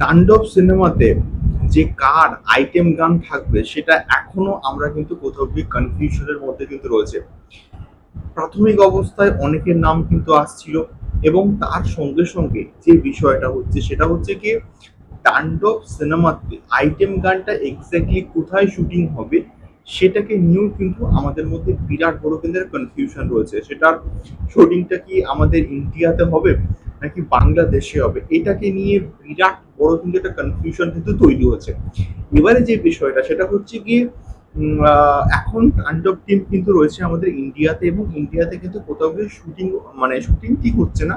তাণ্ডব সিনেমাতে যে কার আইটেম গান থাকবে, সেটা এখনও আমরা কিন্তু কোথাও গিয়ে কনফিউশনের মধ্যে কিন্তু রয়েছে। প্রাথমিক অবস্থায় অনেকের নাম কিন্তু আসছিল এবং তার সঙ্গে সঙ্গে যে বিষয়টা হচ্ছে, সেটা হচ্ছে কি, তাণ্ডব সিনেমাতে আইটেম গানটা এক্স্যাক্টলি কোথায় শুটিং হবে, সেটাকে নিয়েও কিন্তু আমাদের মধ্যে বিরাট বড় কিন্তু কনফিউশন রয়েছে। সেটার শুটিংটা কি আমাদের ইন্ডিয়াতে হবে? নাকি বাংলাদেশে হবে? এটাকে নিয়ে বিরাট বড় কিন্তু একটা কনফিউশন কিন্তু তৈরি হচ্ছে। এবারে যে বিষয়টা, সেটা হচ্ছে কি এখন তাণ্ডব টিম কিন্তু রয়েছে আমাদের ইন্ডিয়াতে এবং ইন্ডিয়াতে কিন্তু কোথাও গিয়ে শুটিং মানে শুটিং ঠিক হচ্ছে না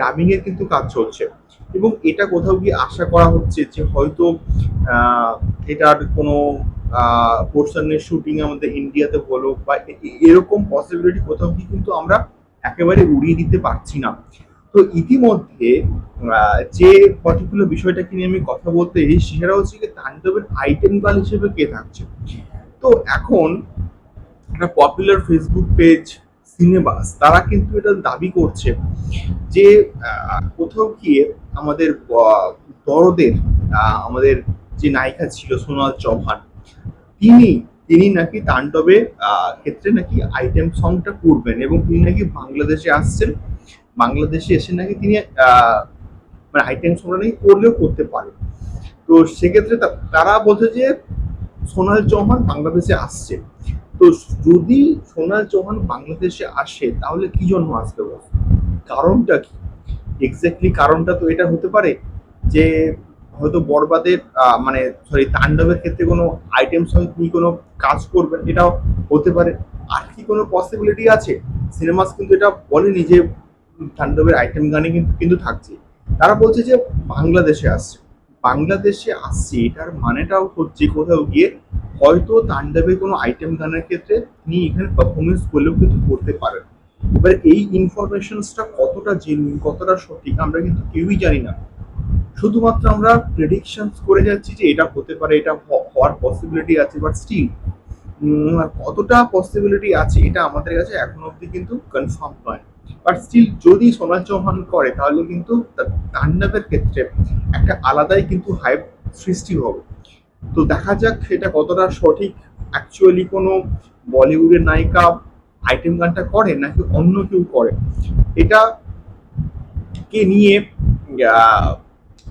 ডাবিং এর কিন্তু কাজ চলছে। এবং এটা কোথাও গিয়ে আশা করা হচ্ছে যে হয়তো এটার কোনো পোর্শনের শুটিং আমাদের ইন্ডিয়াতে হলো বা এরকম পসিবিলিটি কোথাও গিয়ে কিন্তু আমরা একেবারে উড়িয়ে দিতে পারছি না। তো ইতিমধ্যে যে পার্টিকুলার বিষয়টাকে নিয়ে আমি কথা বলতে সেটা হচ্ছে কি তাণ্ডবের আইটেম গার্ল হিসেবে কে থাকছে। তো এখন একটা পপুলার ফেসবুক পেজ সিনেবাস তারা কিন্তু এটা দাবি করছে যে কোথাও গিয়ে আমাদের ব- দরদের আহ, আমাদের যে নায়িকা ছিল সোনাল চৌহান তিনি তিনি নাকি তাণ্ডবে ক্ষেত্রে নাকি আইটেম সংটা করবেন এবং তিনি নাকি বাংলাদেশে আসছেন। বাংলাদেশে এসে নাকি তিনি মানে আইটেম সংটা নাকি করলেও করতে পারে। তো সেক্ষেত্রে তারা বলছে যে সোনাল চৌহান বাংলাদেশে আসছে। তো যদি সোনাল চৌহান বাংলাদেশে আসে, তাহলে কি জন্য আসবে বল? কারণটা কি? এক্স্যাক্টলি কারণটা তো এটা হতে পারে যে হয়তো বরবাদের মানে সরি তাণ্ডবের ক্ষেত্রে কোনো আইটেম সঙ্গে কি কোনো কাজ করবেন, এটাও হতে পারে। আর কি কোনো পসিবিলিটি আছে? সিনেমাস কিন্তু এটা বলেনি যে তাণ্ডবের আইটেম গানে কিন্তু কিন্তু থাকছে। তারা বলছে যে বাংলাদেশে আসছে। বাংলাদেশে আসছে, এটার মানেটাও হচ্ছে কোথাও গিয়ে হয়তো তাণ্ডবের কোনো আইটেম গানের ক্ষেত্রে তিনি এখানে পারফরমেন্স করলেও কিন্তু করতে পারেন। এবার এই ইনফরমেশনসটা কতটা জেনুইন কতটা সঠিক, আমরা কিন্তু কেউই জানি না। শুধুমাত্র আমরা প্রেডিকশনস করে যাচ্ছি যে এটা হতে পারে, এটা হওয়ার পসিবিলিটি আছে বাট স্টিল কতটা পসিবিলিটি আছে, এটা আমাদের কাছে এখন অবধি কিন্তু কনফার্ম নয় বাট স্টিল যদি সোনাল চৌহান করে, তাহলে কিন্তু তাণ্ডবের ক্ষেত্রে একটা আলাদাই কিন্তু হাইপ সৃষ্টি হবে। তো দেখা যাক সেটা কতটা সঠিক। অ্যাকচুয়ালি কোনো বলিউডের নায়িকা আইটেম গানটা করে, নাকি অন্য কেউ করে? এটা কে নিয়ে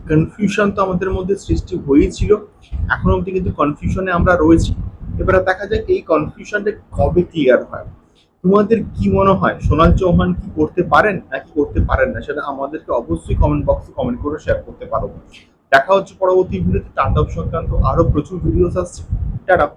কনফিউশন তো আমাদের মধ্যে সৃষ্টি হয়েছিল। এখন অবধি কিন্তু কনফিউশনে আমরা রয়েছি। এবারে দেখা যাক এই কনফিউশনটা কবে ক্লিয়ার হয়। তোমাদের কি মনে হয়? সোনাল চৌহান কি করতে পারেন নাকি করতে পারেন না? সেটা আমাদেরকে অবশ্যই কমেন্ট বক্সে কমেন্ট করে শেয়ার করতে পারো। দেখা হচ্ছে পরবর্তী ভিডিওতে টান্ডব সংক্রান্ত আরও প্রচুর ভিডিওস আসছে। টাটা।